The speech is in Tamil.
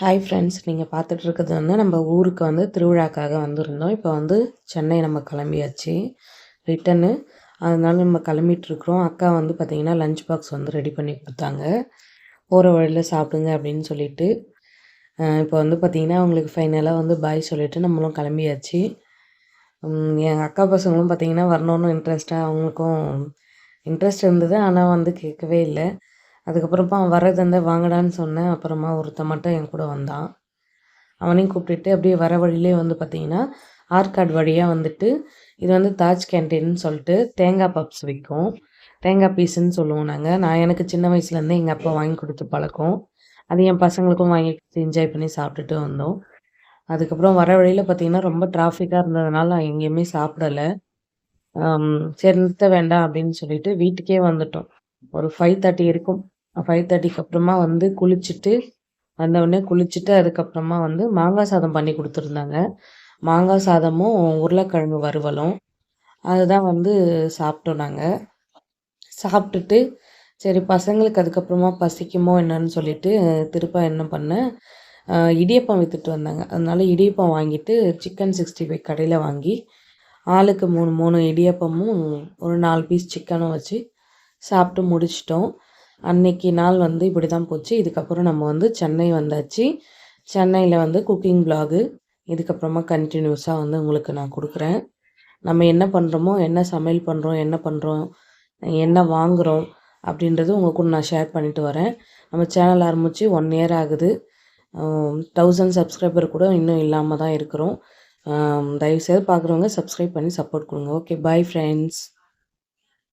ஹாய் ஃப்ரெண்ட்ஸ் நீங்கள் பார்த்துட்டு இருக்கிறது வந்து நம்ம ஊருக்கு வந்து திருவிழாக்காக வந்திருந்தோம். இப்போ வந்து சென்னை நம்ம கிளம்பியாச்சு. ரிட்டனு அதனால நம்ம கிளம்பிட்டுருக்குறோம். அக்கா வந்து பார்த்திங்கன்னா லஞ்ச் பாக்ஸ் வந்து ரெடி பண்ணி கொடுத்தாங்க. போகிற வழியில் சாப்பிடுங்க அப்படின்னு சொல்லிட்டு. இப்போ வந்து பார்த்திங்கன்னா அவங்களுக்கு ஃபைனலாக வந்து பாய் சொல்லிவிட்டு நம்மளும் கிளம்பியாச்சு. எங்கள் அக்கா பசங்களும் பார்த்திங்கன்னா வரணும்னு இன்ட்ரெஸ்ட்டாக அவங்களுக்கும் இன்ட்ரெஸ்ட் இருந்தது. ஆனால் வந்து கேட்கவே இல்லை. அதுக்கப்புறமா வரது இருந்தால் வாங்கடான்னு சொன்னேன். அப்புறமா ஒருத்தன் மட்டும் என் கூட வந்தான். அவனையும் கூப்பிட்டுட்டு அப்படியே வர வழியிலே வந்து பார்த்திங்கன்னா ஆற்காடு வழியாக வந்துட்டு இது வந்து தாஜ் கேன்டீன்னு சொல்லிட்டு தேங்காய் பப்ஸ் விற்கும் தேங்காய் பீஸுன்னு சொல்லுவோம் நாங்கள் நான் எனக்கு சின்ன வயசுலேருந்தே எங்கள் அப்பா வாங்கி கொடுத்து பழக்கம். அது என் பசங்களுக்கும் வாங்கி என்ஜாய் பண்ணி சாப்பிட்டுட்டு வந்தோம். அதுக்கப்புறம் வர வழியில் பார்த்திங்கன்னா ரொம்ப டிராஃபிக்காக இருந்ததுனால நான் எங்கேயுமே சாப்பிடலை. சரி நிறுத்த வேண்டாம் அப்படின்னு சொல்லிட்டு வீட்டுக்கே வந்துட்டோம். ஒரு ஃபைவ் தேர்ட்டி இருக்கும். ஃபைவ் தேர்ட்டிக்கு அப்புறமா வந்து குளிச்சுட்டு வந்தவுடனே குளிச்சுட்டு அதுக்கப்புறமா வந்து மாங்காய் சாதம் பண்ணி கொடுத்துருந்தாங்க. மாங்காய் சாதமும் உருளைக்கிழங்கு வறுவலும். அதுதான் வந்து சாப்பிட்டோம் நாங்கள் சாப்பிட்டுட்டு சரி பசங்களுக்கு அதுக்கப்புறமா பசிக்குமோ என்னன்னு சொல்லிட்டு திருப்ப என்ன பண்ணேன் இடியப்பம் விற்றுட்டு வந்தாங்க. அதனால இடியப்பம் வாங்கிட்டு சிக்கன் சிக்ஸ்டி ஃபைவ் கடையில் வாங்கி ஆளுக்கு மூணு மூணு இடியப்பமும் ஒரு நாலு பீஸ் சிக்கனும் வச்சு சாப்பிட்டு முடிச்சிட்டோம். அன்னைக்கு நாள் வந்து இப்படி தான் போச்சு. இதுக்கப்புறம் நம்ம வந்து சென்னை வந்தாச்சு. சென்னையில் வந்து குக்கிங் பிளாகு இதுக்கப்புறமா கண்டினியூஸாக வந்து உங்களுக்கு நான் கொடுக்குறேன். நம்ம என்ன பண்ணுறோமோ என்ன சமையல் பண்ணுறோம் என்ன பண்ணுறோம் என்ன வாங்குகிறோம் அப்படின்றது உங்கள் கூட நான் ஷேர் பண்ணிட்டு வரேன். நம்ம சேனல் ஆரம்பித்து ஒன் இயர் ஆகுது. தௌசண்ட் சப்ஸ்கிரைபர் கூட இன்னும் இல்லாமல் தான் இருக்கிறோம். தயவுசெய்து பார்க்குறவங்க சப்ஸ்கிரைப் பண்ணி சப்போர்ட் கொடுங்க. Okay bye friends